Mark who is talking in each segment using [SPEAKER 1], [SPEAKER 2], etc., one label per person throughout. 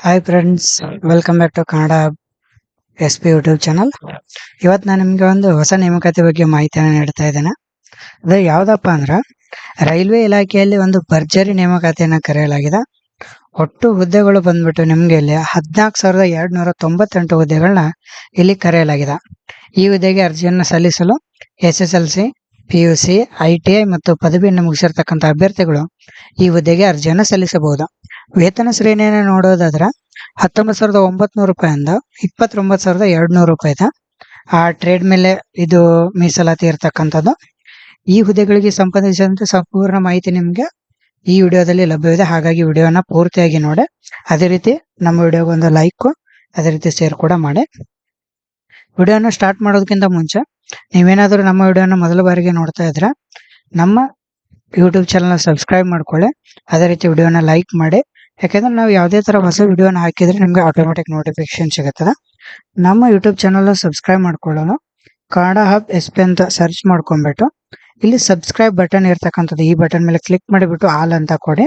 [SPEAKER 1] Hi friends welcome back to Kannada S P YouTube channel ಇವತ್ತು ನಾನು ನಿಮಗೆ ಒಂದು ಹೊಸ ನೇಮಕಾತಿ ಬಗ್ಗೆ ಮಾಹಿತಿಯನ್ನು ನೀಡ್ತಾ ಇದ್ದೇನೆ. ಅದು ಯಾವುದಪ್ಪ ಅಂದ್ರೆ, ರೈಲ್ವೆ ಇಲಾಖೆಯಲ್ಲಿ ಒಂದು ಭರ್ಜರಿ ನೇಮಕಾತಿಯನ್ನು ಕರೆಯಲಾಗಿದೆ. ಒಟ್ಟು ಹುದ್ದೆಗಳು ಬಂದ್ಬಿಟ್ಟು ನಿಮಗೆ ಇಲ್ಲಿ ಹದಿನಾಲ್ಕು ಸಾವಿರದ ಎರಡು ನೂರ ತೊಂಬತ್ತೆಂಟು ಹುದ್ದೆಗಳನ್ನ ಇಲ್ಲಿ ಕರೆಯಲಾಗಿದೆ. ಈ ಹುದ್ದೆಗೆ ಅರ್ಜಿಯನ್ನು ಸಲ್ಲಿಸಲು S S L C P U C I T I ಮತ್ತು ಪದವಿಯನ್ನು ಮುಗಿಸಿರ್ತಕ್ಕಂಥ ಅಭ್ಯರ್ಥಿಗಳು ಈ ಹುದ್ದೆಗೆ ಅರ್ಜಿಯನ್ನು ಸಲ್ಲಿಸಬಹುದು. ವೇತನ ಶ್ರೇಣಿಯನ್ನು ನೋಡೋದಾದ್ರೆ ಹತ್ತೊಂಬತ್ತು ಸಾವಿರದ ಒಂಬತ್ನೂರು ರೂಪಾಯಿಂದ ಇಪ್ಪತ್ತೊಂಬತ್ತು ಸಾವಿರದ ಎರಡು ನೂರು ರೂಪಾಯಿ ಇದೆ ಆ ಟ್ರೇಡ್ ಮೇಲೆ ಇದು ಮೀಸಲಾತಿ ಇರತಕ್ಕಂಥದ್ದು. ಈ ಹುದ್ದೆಗಳಿಗೆ ಸಂಬಂಧಿಸಿದಂತೆ ಸಂಪೂರ್ಣ ಮಾಹಿತಿ ನಿಮಗೆ ಈ ವಿಡಿಯೋದಲ್ಲಿ ಲಭ್ಯವಿದೆ. ಹಾಗಾಗಿ ವಿಡಿಯೋನ ಪೂರ್ತಿಯಾಗಿ ನೋಡಿ. ಅದೇ ರೀತಿ ನಮ್ಮ ವಿಡಿಯೋಗೆ ಒಂದು ಲೈಕ್ ಅದೇ ರೀತಿ ಶೇರ್ ಕೂಡ ಮಾಡಿ. ವಿಡಿಯೋನ ಸ್ಟಾರ್ಟ್ ಮಾಡೋದಕ್ಕಿಂತ ಮುಂಚೆ ನೀವೇನಾದರೂ ನಮ್ಮ ವಿಡಿಯೋನ ಮೊದಲ ಬಾರಿಗೆ ನೋಡ್ತಾ ಇದ್ರೆ ನಮ್ಮ ಯೂಟ್ಯೂಬ್ ಚಾನಲ್ ಸಬ್ಸ್ಕ್ರೈಬ್ ಮಾಡ್ಕೊಳ್ಳಿ. ಅದೇ ರೀತಿ ವಿಡಿಯೋನ ಲೈಕ್ ಮಾಡಿ. ಯಾಕಂದ್ರೆ ನಾವು ಯಾವುದೇ ತರ ಹೊಸ ವಿಡಿಯೋನ ಹಾಕಿದ್ರೆ ನಿಮಗೆ ಆಟೋಮೆಟಿಕ್ ನೋಟಿಫಿಕೇಶನ್ ಸಿಗುತ್ತದೆ. ನಮ್ಮ ಯೂಟ್ಯೂಬ್ ಚಾನಲ್ ಸಬ್ಸ್ಕ್ರೈಬ್ ಮಾಡ್ಕೊಳ್ಳೋಣ ಕನ್ನಡ ಹಬ್ ಎಸ್ ಪಿ ಅಂತ ಸರ್ಚ್ ಮಾಡ್ಕೊಂಡ್ಬಿಟ್ಟು, ಇಲ್ಲಿ ಸಬ್ಸ್ಕ್ರೈಬ್ ಬಟನ್ ಇರ್ತಕ್ಕಂಥದ್ದು ಈ ಬಟನ್ ಮೇಲೆ ಕ್ಲಿಕ್ ಮಾಡಿಬಿಟ್ಟು ಆಲ್ ಅಂತ ಕೊಡಿ.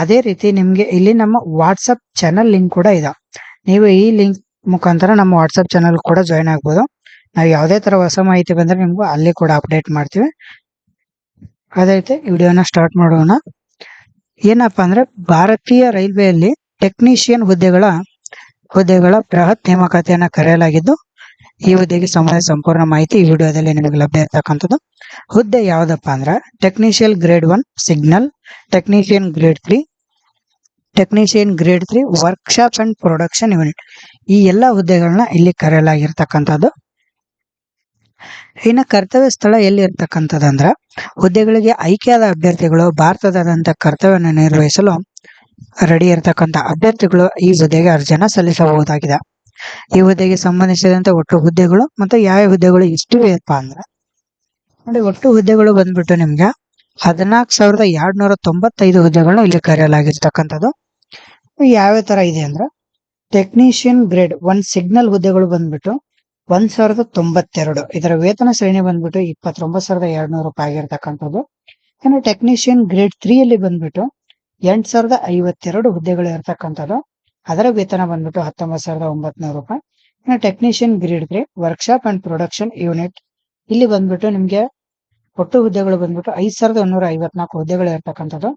[SPEAKER 1] ಅದೇ ರೀತಿ ನಿಮಗೆ ಇಲ್ಲಿ ನಮ್ಮ ವಾಟ್ಸಪ್ ಚಾನಲ್ ಲಿಂಕ್ ಕೂಡ ಇದೆ. ನೀವು ಈ ಲಿಂಕ್ ಮುಖಾಂತರ ನಮ್ಮ ವಾಟ್ಸಪ್ ಚಾನಲ್ ಕೂಡ ಜಾಯ್ನ್ ಆಗ್ಬೋದು. ನಾವು ಯಾವುದೇ ತರ ಹೊಸ ಮಾಹಿತಿ ಬಂದ್ರೆ ನಿಮ್ಗೂ ಅಲ್ಲಿ ಕೂಡ ಅಪ್ಡೇಟ್ ಮಾಡ್ತೀವಿ. ಅದೇ ರೀತಿ ವಿಡಿಯೋನ ಸ್ಟಾರ್ಟ್ ಮಾಡೋಣ. ಏನಪ್ಪಾ ಅಂದ್ರೆ ಭಾರತೀಯ ರೈಲ್ವೆಯಲ್ಲಿ ಟೆಕ್ನಿಷಿಯನ್ ಹುದ್ದೆಗಳ ಹುದ್ದೆಗಳ ಬೃಹತ್ ನೇಮಕಾತಿಯನ್ನು ಕರೆಯಲಾಗಿದ್ದು, ಈ ಹುದ್ದೆಗೆ ಸಂಬಂಧ ಸಂಪೂರ್ಣ ಮಾಹಿತಿ ಈ ವಿಡಿಯೋದಲ್ಲಿ ನಿಮಗೆ ಲಭ್ಯ ಇರ್ತಕ್ಕಂಥದ್ದು. ಹುದ್ದೆ ಯಾವುದಪ್ಪ ಅಂದ್ರೆ technician grade one signal technician grade three technician grade three workshop and production unit ಈ ಎಲ್ಲ ಹುದ್ದೆಗಳನ್ನ ಇಲ್ಲಿ ಕರೆಯಲಾಗಿರ್ತಕ್ಕಂಥದ್ದು. ಇನ್ನು ಕರ್ತವ್ಯ ಸ್ಥಳ ಎಲ್ಲಿ ಇರ್ತಕ್ಕಂಥದ್ದಂದ್ರ ಹುದ್ದೆಗಳಿಗೆ ಆಯ್ಕೆಯಾದ ಅಭ್ಯರ್ಥಿಗಳು ಭಾರತದಾದಂತ ಕರ್ತವ್ಯವನ್ನು ನಿರ್ವಹಿಸಲು ರೆಡಿ ಇರತಕ್ಕಂತ ಅಭ್ಯರ್ಥಿಗಳು ಈ ಹುದ್ದೆಗೆ ಅರ್ಜನ ಸಲ್ಲಿಸಬಹುದಾಗಿದೆ. ಈ ಹುದ್ದೆಗೆ ಸಂಬಂಧಿಸಿದಂತೆ ಒಟ್ಟು ಹುದ್ದೆಗಳು ಮತ್ತು ಯಾವ ಹುದ್ದೆಗಳು ಎಷ್ಟಿವೆಯಪ್ಪ ಅಂದ್ರೆ, ನೋಡಿ ಒಟ್ಟು ಹುದ್ದೆಗಳು ಬಂದ್ಬಿಟ್ಟು ನಿಮ್ಗೆ ಹದಿನಾಲ್ಕು ಸಾವಿರದ ಎರಡ್ ನೂರ ತೊಂಬತ್ತೈದು ಹುದ್ದೆಗಳನ್ನ ಇಲ್ಲಿ ಕರೆಯಲಾಗಿರ್ತಕ್ಕಂಥದ್ದು. ಯಾವ್ಯಾವ ತರ ಇದೆ ಅಂದ್ರೆ ಟೆಕ್ನಿಷಿಯನ್ ಗ್ರೇಡ್ ಒನ್ ಸಿಗ್ನಲ್ ಹುದ್ದೆಗಳು ಬಂದ್ಬಿಟ್ಟು ಒಂದ್ ಸಾವಿರದ ತೊಂಬತ್ತೆರಡು. ಇದರ ವೇತನ ಶ್ರೇಣಿ ಬಂದ್ಬಿಟ್ಟು ಇಪ್ಪತ್ತೊಂಬತ್ತು ಸಾವಿರದ ಎರಡ್ ನೂರು ರೂಪಾಯಿ ಆಗಿರ್ತಕ್ಕಂಥದ್ದು. ಇನ್ನು ಟೆಕ್ನಿಷಿಯನ್ ಗ್ರೇಡ್ ತ್ರೀ ಅಲ್ಲಿ ಬಂದ್ಬಿಟ್ಟು ಎಂಟ್ ಸಾವಿರದ ಐವತ್ತೆರಡು ಹುದ್ದೆಗಳು ಇರ್ತಕ್ಕಂಥದ್ದು. ಅದರ ವೇತನ ಬಂದ್ಬಿಟ್ಟು ಹತ್ತೊಂಬತ್ತು ಸಾವಿರದ ಒಂಬತ್ನೂರು ರೂಪಾಯಿ. ಇನ್ನು technician grade three workshop and production unit ಇಲ್ಲಿ ಬಂದ್ಬಿಟ್ಟು ನಿಮ್ಗೆ ಒಟ್ಟು ಹುದ್ದೆಗಳು ಬಂದ್ಬಿಟ್ಟು ಐದ್ ಸಾವಿರದ ಒಂದೂರ ಐವತ್ನಾಲ್ಕು ಹುದ್ದೆಗಳು ಇರ್ತಕ್ಕಂಥದ್ದು.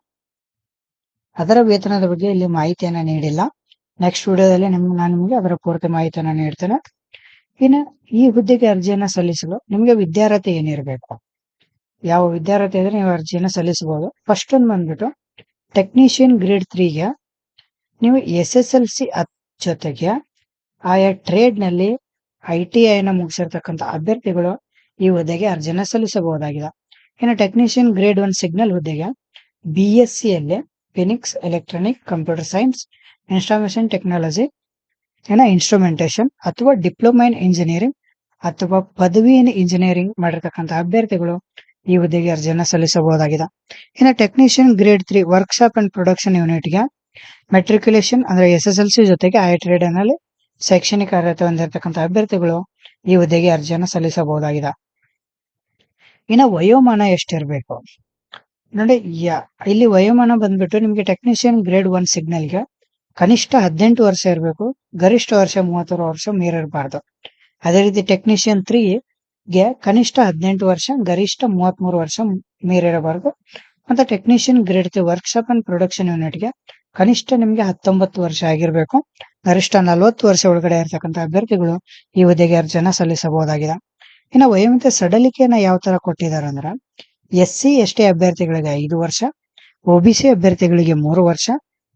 [SPEAKER 1] ಅದರ ವೇತನದ ಬಗ್ಗೆ ಇಲ್ಲಿ ಮಾಹಿತಿಯನ್ನ ನೀಡಿಲ್ಲ. ನೆಕ್ಸ್ಟ್ ವಿಡಿಯೋದಲ್ಲಿ ನಿಮ್ಗೆ ನಾನು ನಿಮಗೆ ಅದರ ಪೂರ್ತಿ ಮಾಹಿತಿಯನ್ನ ನೀಡ್ತೇನೆ. ಇನ್ನು ಈ ಹುದ್ದೆಗೆ ಅರ್ಜಿಯನ್ನ ಸಲ್ಲಿಸಲು ನಿಮಗೆ ವಿದ್ಯಾರ್ಹತೆ ಏನಿರಬೇಕು? ಯಾವ ವಿದ್ಯಾರ್ಹತೆ ಇದ್ರೆ ನೀವು ಅರ್ಜಿಯನ್ನ ಸಲ್ಲಿಸಬಹುದು. ಫಸ್ಟ್ ಒಂದು ಬಂದ್ಬಿಟ್ಟು ಟೆಕ್ನಿಷಿಯನ್ ಗ್ರೇಡ್ ತ್ರೀಗೆ ನೀವು ಎಸ್ ಎಸ್ ಎಲ್ ಸಿ ಜೊತೆಗೆ ಆಯಾ ಟ್ರೇಡ್ನಲ್ಲಿ ಐ ಟಿ ಐ ನ ಮುಗಿಸಿರ್ತಕ್ಕಂಥ ಅಭ್ಯರ್ಥಿಗಳು ಈ ಹುದ್ದೆಗೆ ಅರ್ಜಿಯನ್ನ ಸಲ್ಲಿಸಬಹುದಾಗಿದೆ. ಇನ್ನು ಟೆಕ್ನಿಷಿಯನ್ ಗ್ರೇಡ್ ಒನ್ ಸಿಗ್ನಲ್ ಹುದ್ದೆಗೆ ಬಿ ಎಸ್ ಸಿ ಅಲ್ಲಿ physics electronic computer science information technology ಏನ ಇನ್ಸ್ಟ್ರೂಮೆಂಟೇಶನ್ ಅಥವಾ ಡಿಪ್ಲೊಮಾ ಇನ್ ಇಂಜಿನಿಯರಿಂಗ್ ಅಥವಾ ಪದವಿ ಇನ್ ಇಂಜಿನಿಯರಿಂಗ್ ಮಾಡಿರ್ತಕ್ಕಂಥ ಅಭ್ಯರ್ಥಿಗಳು ಈ ಹುದ್ದೆಗೆ ಅರ್ಜಿಯನ್ನು ಸಲ್ಲಿಸಬಹುದಾಗಿದೆ. ಇನ್ನು technician grade three workshop and production ಯೂನಿಟ್ಗೆ ಮೆಟ್ರಿಕ್ಯುಲೇಷನ್ ಅಂದ್ರೆ ಎಸ್ ಎಸ್ ಎಲ್ ಸಿ ಜೊತೆಗೆ ಐ ಟ್ರೇಡ್ನಲ್ಲಿ ಶೈಕ್ಷಣಿಕ ಅರ್ಹತೆ ಹೊಂದಿರತಕ್ಕಂಥ ಅಭ್ಯರ್ಥಿಗಳು ಈ ಹುದ್ದೆಗೆ ಅರ್ಜಿಯನ್ನು ಸಲ್ಲಿಸಬಹುದಾಗಿದೆ. ಇನ್ನು ವಯೋಮಾನ ಎಷ್ಟಿರಬೇಕು? ನೋಡಿ ಇಲ್ಲಿ ವಯೋಮಾನ ಬಂದ್ಬಿಟ್ಟು ನಿಮಗೆ ಟೆಕ್ನಿಷಿಯನ್ ಗ್ರೇಡ್ ಒನ್ ಸಿಗ್ನಲ್ಗೆ ಕನಿಷ್ಠ ಹದಿನೆಂಟು ವರ್ಷ ಇರಬೇಕು, ಗರಿಷ್ಠ ವರ್ಷ ಮೂವತ್ತಾರು ವರ್ಷ ಮೀರಿರಬಾರ್ದು ಅದೇ ರೀತಿ ಟೆಕ್ನಿಷಿಯನ್ ತ್ರೀ ಗೆ ಕನಿಷ್ಠ ಹದಿನೆಂಟು ವರ್ಷ, ಗರಿಷ್ಠ ಮೂವತ್ಮೂರು ವರ್ಷ ಮೀರಿರಬಾರ್ದು ಮತ್ತೆ technician grade three workshop and production ಯೂನಿಟ್ಗೆ ಕನಿಷ್ಠ ನಿಮಗೆ ಹತ್ತೊಂಬತ್ತು ವರ್ಷ ಆಗಿರಬೇಕು. ಗರಿಷ್ಠ ನಲವತ್ತು ವರ್ಷ ಒಳಗಡೆ ಇರತಕ್ಕಂಥ ಅಭ್ಯರ್ಥಿಗಳು ಈ ಹುದ್ದೆಗೆ ಅರ್ಜಿಯನ್ನ ಸಲ್ಲಿಸಬಹುದಾಗಿದೆ. ಇನ್ನು ವಯೋಮಿತಿ ಸಡಲಿಕೆಯನ್ನು ಯಾವ ತರ ಕೊಟ್ಟಿದ್ದಾರೆ ಅಂದ್ರೆ ಎಸ್ ಸಿ ಎಸ್ ಟಿ ಅಭ್ಯರ್ಥಿಗಳಿಗೆ ಐದು ವರ್ಷ ಒಬಿಸಿ ಅಭ್ಯರ್ಥಿಗಳಿಗೆ ಮೂರು ವರ್ಷ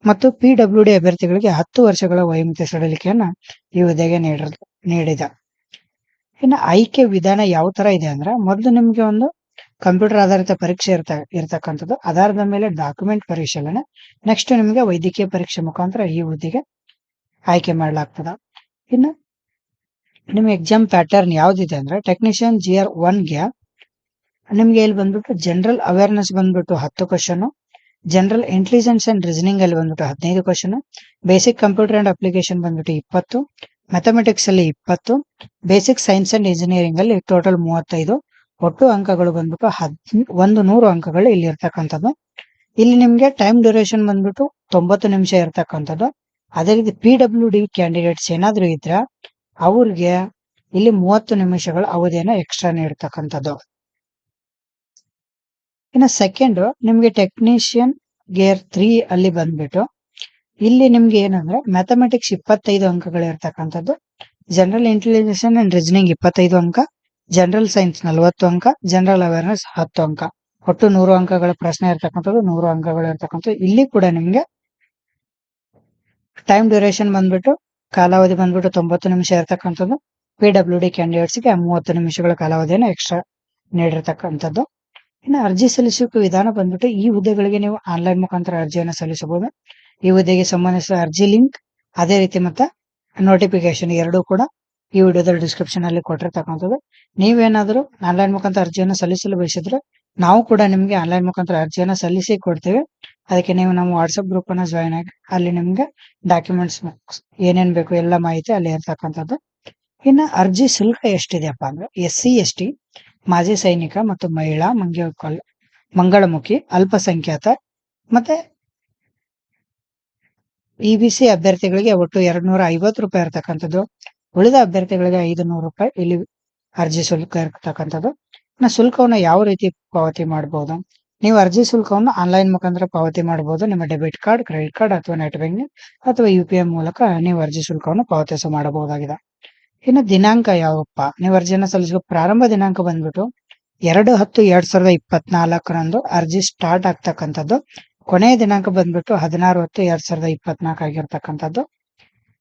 [SPEAKER 1] ಮತ್ತು ಪಿಡಬ್ಲ್ಯೂಡಿ ಅಭ್ಯರ್ಥಿಗಳಿಗೆ ಹತ್ತು ವರ್ಷಗಳ ವಯೋಮಿತಿ ಸಡಿಲಿಕೆಯನ್ನ ಈ ಹುದ್ದೆಗೆ ನೀಡ ನೀಡಿದ. ಇನ್ನು ಆಯ್ಕೆ ವಿಧಾನ ಯಾವ ತರ ಇದೆ ಅಂದ್ರೆ ಮೊದಲು ನಿಮಗೆ ಒಂದು ಕಂಪ್ಯೂಟರ್ ಆಧಾರಿತ ಪರೀಕ್ಷೆ ಇರ್ತ, ಇರ್ತಕ್ಕಂಥದ್ದು. ಆಧಾರದ ಮೇಲೆ ಡಾಕ್ಯುಮೆಂಟ್ ಪರಿಶೀಲನೆ ನೆಕ್ಸ್ಟ್ ನಿಮಗೆ ವೈದ್ಯಕೀಯ ಪರೀಕ್ಷೆ ಮುಖಾಂತರ ಈ ಹುದ್ದೆಗೆ ಆಯ್ಕೆ ಮಾಡಲಾಗ್ತದ. ಇನ್ನು ನಿಮ್ ಎಕ್ಸಾಮ್ ಪ್ಯಾಟರ್ನ್ ಯಾವ್ದಿದೆ ಅಂದ್ರೆ ಟೆಕ್ನಿಷಿಯನ್ ಜಿ ಆರ್ ಒನ್ಗೆ ನಿಮ್ಗೆ ಇಲ್ಲಿ ಬಂದ್ಬಿಟ್ಟು ಜನರಲ್ ಅವೇರ್ನೆಸ್ ಬಂದ್ಬಿಟ್ಟು ಹತ್ತು question general intelligence and reasoning ಅಲ್ಲಿ ಬಂದ್ಬಿಟ್ಟು ಹದಿನೈದು question basic computer and application ಬಂದ್ಬಿಟ್ಟು ಇಪ್ಪತ್ತು. ಮ್ಯಾಥಮೆಟಿಕ್ಸ್ ಅಲ್ಲಿ ಇಪ್ಪತ್ತು. ಬೇಸಿಕ್ ಸೈನ್ಸ್ ಅಂಡ್ ಇಂಜಿನಿಯರಿಂಗ್ ಅಲ್ಲಿ ಟೋಟಲ್ ಮೂವತ್ತೈದು. ಒಟ್ಟು ಅಂಕಗಳು ಬಂದ್ಬಿಟ್ಟು ಹದ್, ಒಂದು ನೂರು ಅಂಕಗಳು ಇಲ್ಲಿ ಇರ್ತಕ್ಕಂಥದ್ದು. ಇಲ್ಲಿ ನಿಮ್ಗೆ ಟೈಮ್ ಡ್ಯೂರೇಷನ್ ಬಂದ್ಬಿಟ್ಟು ತೊಂಬತ್ತು ನಿಮಿಷ ಇರ್ತಕ್ಕಂಥದ್ದು. ಅದೇ ರೀತಿ ಪಿ ಡಬ್ಲ್ಯೂ ಡಿ ಕ್ಯಾಂಡಿಡೇಟ್ಸ್ ಏನಾದ್ರು ಇದ್ರ ಅವ್ರಿಗೆ ಇಲ್ಲಿ ಮೂವತ್ತು ನಿಮಿಷಗಳ ಅವಧಿಯನ್ನು ಎಕ್ಸ್ಟ್ರಾ ನೀಡ್ತಕ್ಕಂಥದ್ದು. ಇನ್ನು ಸೆಕೆಂಡ್ ನಿಮ್ಗೆ ಟೆಕ್ನಿಷಿಯನ್ ಗೇರ್ ತ್ರೀ ಅಲ್ಲಿ ಬಂದ್ಬಿಟ್ಟು, ಇಲ್ಲಿ ನಿಮ್ಗೆ ಏನಂದ್ರೆ ಮ್ಯಾಥಮೆಟಿಕ್ಸ್ ಇಪ್ಪತ್ತೈದು ಅಂಕಗಳು ಇರ್ತಕ್ಕಂಥದ್ದು ಜನರಲ್ ಇಂಟೆಲಿಜೆನ್ಸ್ ಅಂಡ್ ರೀಸನಿಂಗ್ ಇಪ್ಪತ್ತೈದು ಅಂಕ ಜನರಲ್ ಸೈನ್ಸ್ ನಲವತ್ತು ಅಂಕ ಜನರಲ್ ಅವೇರ್ನೆಸ್ ಹತ್ತು ಅಂಕ. ಒಟ್ಟು ನೂರು ಅಂಕಗಳ ಪ್ರಶ್ನೆ ಇರ್ತಕ್ಕಂಥದ್ದು, ನೂರು ಅಂಕಗಳು ಇರ್ತಕ್ಕಂಥದ್ದು. ಇಲ್ಲಿ ಕೂಡ ನಿಮ್ಗೆ ಟೈಮ್ ಡ್ಯೂರೇಷನ್ ಬಂದ್ಬಿಟ್ಟು, ಕಾಲಾವಧಿ ಬಂದ್ಬಿಟ್ಟು ತೊಂಬತ್ತು ನಿಮಿಷ ಇರ್ತಕ್ಕಂಥದ್ದು ಪಿ ಡಬ್ಲ್ಯೂ ಡಿ ಕ್ಯಾಂಡಿಡೇಟ್ಸ್ಗೆ ಮೂವತ್ತು ನಿಮಿಷಗಳ ಕಾಲಾವಧಿಯನ್ನು ಎಕ್ಸ್ಟ್ರಾ ನೀಡಿರ್ತಕ್ಕಂಥದ್ದು. ಇನ್ನು ಅರ್ಜಿ ಸಲ್ಲಿಸುವಿಕೆ ವಿಧಾನ ಬಂದ್ಬಿಟ್ಟು ಈ ಹುದ್ದೆಗಳಿಗೆ ನೀವು ಆನ್ಲೈನ್ ಮುಖಾಂತರ ಅರ್ಜಿಯನ್ನು ಸಲ್ಲಿಸಬಹುದು. ಈ ಹುದ್ದೆಗೆ ಸಂಬಂಧಿಸಿದ ಅರ್ಜಿ ಲಿಂಕ್ ಅದೇ ರೀತಿ ಮತ್ತೆ ನೋಟಿಫಿಕೇಶನ್ ಎರಡೂ ಕೂಡ ಈ ವಿಡಿಯೋದಲ್ಲಿ ಡಿಸ್ಕ್ರಿಪ್ಷನ್ ಅಲ್ಲಿ ಕೊಟ್ಟಿರ್ತಕ್ಕಂಥದ್ದು ನೀವೇನಾದರೂ ಆನ್ಲೈನ್ ಮುಖಾಂತರ ಅರ್ಜಿಯನ್ನು ಸಲ್ಲಿಸಲು ಬಯಸಿದ್ರೆ ನಾವು ಕೂಡ ನಿಮಗೆ ಆನ್ಲೈನ್ ಮುಖಾಂತರ ಅರ್ಜಿಯನ್ನು ಸಲ್ಲಿಸಿ ಕೊಡ್ತೇವೆ. ಅದಕ್ಕೆ ನೀವು ನಮ್ಮ ವಾಟ್ಸಪ್ ಗ್ರೂಪ್ ಅನ್ನ ಜಾಯಿನ್ ಆಗಿ ಅಲ್ಲಿ ನಿಮ್ಗೆ ಡಾಕ್ಯುಮೆಂಟ್ಸ್ ಏನೇನ್ ಬೇಕು ಎಲ್ಲ ಮಾಹಿತಿ ಅಲ್ಲಿ ಇರ್ತಕ್ಕಂಥದ್ದು. ಇನ್ನ ಅರ್ಜಿ ಶುಲ್ಕ ಎಷ್ಟಿದೆಯಪ್ಪ ಅಂದ್ರೆ ಎಸ್ ಸಿ, ಎಸ್ ಟಿ. ಮಾಜಿ ಸೈನಿಕ ಮತ್ತು ಮಹಿಳಾ ಮಂಗಳ ಮಂಗಳಮುಖಿ, ಅಲ್ಪಸಂಖ್ಯಾತ ಮತ್ತೆ ಇ ಬಿ ಸಿ ಅಭ್ಯರ್ಥಿಗಳಿಗೆ ಒಟ್ಟು ಎರಡ್ ನೂರ ಐವತ್ತು ರೂಪಾಯಿ ಇರ್ತಕ್ಕಂಥದ್ದು. ಉಳಿದ ಅಭ್ಯರ್ಥಿಗಳಿಗೆ ಐದು ನೂರು ರೂಪಾಯಿ ಇಲ್ಲಿ ಅರ್ಜಿ ಶುಲ್ಕ ಇರ್ತಕ್ಕಂಥದ್ದು. ಇನ್ನು ಶುಲ್ಕವನ್ನು ಯಾವ ರೀತಿ ಪಾವತಿ ಮಾಡಬಹುದು ನೀವು ಅರ್ಜಿ ಶುಲ್ಕವನ್ನು ಆನ್ಲೈನ್ ಮುಖಾಂತರ ಪಾವತಿ ಮಾಡಬಹುದು ನಿಮ್ಮ ಡೆಬಿಟ್ ಕಾರ್ಡ್, ಕ್ರೆಡಿಟ್ ಕಾರ್ಡ್ ಅಥವಾ ನೆಟ್ ಬ್ಯಾಂಕಿಂಗ್ ಅಥವಾ ಯು ಪಿ ಐ ಮೂಲಕ ನೀವು ಅರ್ಜಿ ಶುಲ್ಕವನ್ನು ಪಾವತಿಸ ಮಾಡಬಹುದಾಗಿದೆ. ಇನ್ನು ದಿನಾಂಕ ಯಾವಪ್ಪ? ನೀವು ಅರ್ಜಿಯನ್ನು ಸಲ್ಲಿಸುವ ಪ್ರಾರಂಭ ದಿನಾಂಕ ಬಂದ್ಬಿಟ್ಟು ಎರಡು ಹತ್ತು ಎರಡ್ ಸಾವಿರದ ಇಪ್ಪತ್ನಾಲ್ಕರಂದು ಅರ್ಜಿ ಸ್ಟಾರ್ಟ್ ಆಗ್ತಕ್ಕಂಥದ್ದು. ಕೊನೆಯ ದಿನಾಂಕ ಬಂದ್ಬಿಟ್ಟು ಹದಿನಾರು ಹತ್ತು ಎರಡ್ ಸಾವಿರದ ಇಪ್ಪತ್ನಾಲ್ಕು ಆಗಿರ್ತಕ್ಕಂಥದ್ದು.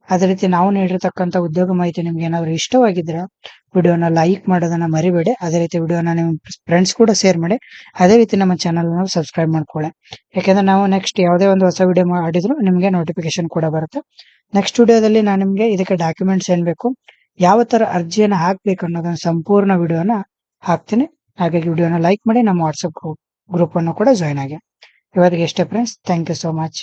[SPEAKER 1] ಅದೇ ರೀತಿ ನಾವು ನೀಡಿರ್ತಕ್ಕಂಥ ಉದ್ಯೋಗ ಮಾಹಿತಿ ನಿಮ್ಗೆ ಏನಾದ್ರು ಇಷ್ಟವಾಗಿದ್ರೆ ವಿಡಿಯೋನ ಲೈಕ್ ಮಾಡೋದನ್ನ ಮರಿಬೇಡಿ. ಅದೇ ರೀತಿ ವಿಡಿಯೋನ ನಿಮ್ಮ ಫ್ರೆಂಡ್ಸ್ ಕೂಡ ಶೇರ್ ಮಾಡಿ. ಅದೇ ರೀತಿ ನಮ್ಮ ಚಾನಲ್ ಸಬ್ಸ್ಕ್ರೈಬ್ ಮಾಡ್ಕೊಳ್ಳಿ. ಯಾಕಂದ್ರೆ ನಾವು ನೆಕ್ಸ್ಟ್ ಯಾವುದೇ ಒಂದು ಹೊಸ ವಿಡಿಯೋ ಮಾಡಿದ್ರು ನಿಮಗೆ ನೋಟಿಫಿಕೇಶನ್ ಕೂಡ ಬರುತ್ತೆ. ನೆಕ್ಸ್ಟ್ ವಿಡಿಯೋದಲ್ಲಿ ನಾನು ನಿಮ್ಗೆ ಇದಕ್ಕೆ ಡಾಕ್ಯುಮೆಂಟ್ಸ್ ಏನ್ ಬೇಕು ಯಾವ ತರ ಅರ್ಜಿಯನ್ನು ಹಾಕ್ಬೇಕು ಅನ್ನೋದನ್ನ ಸಂಪೂರ್ಣ ವಿಡಿಯೋನ ಹಾಕ್ತೀನಿ. ಹಾಗಾಗಿ ವಿಡಿಯೋನ ಲೈಕ್ ಮಾಡಿ ನಮ್ಮ ವಾಟ್ಸಪ್ ಗ್ರೂಪ್ ಅನ್ನು ಕೂಡ ಜಾಯ್ನ್ ಆಗಿ. ಇವತ್ತಿಗೆ ಇಷ್ಟೇ friends thank you so much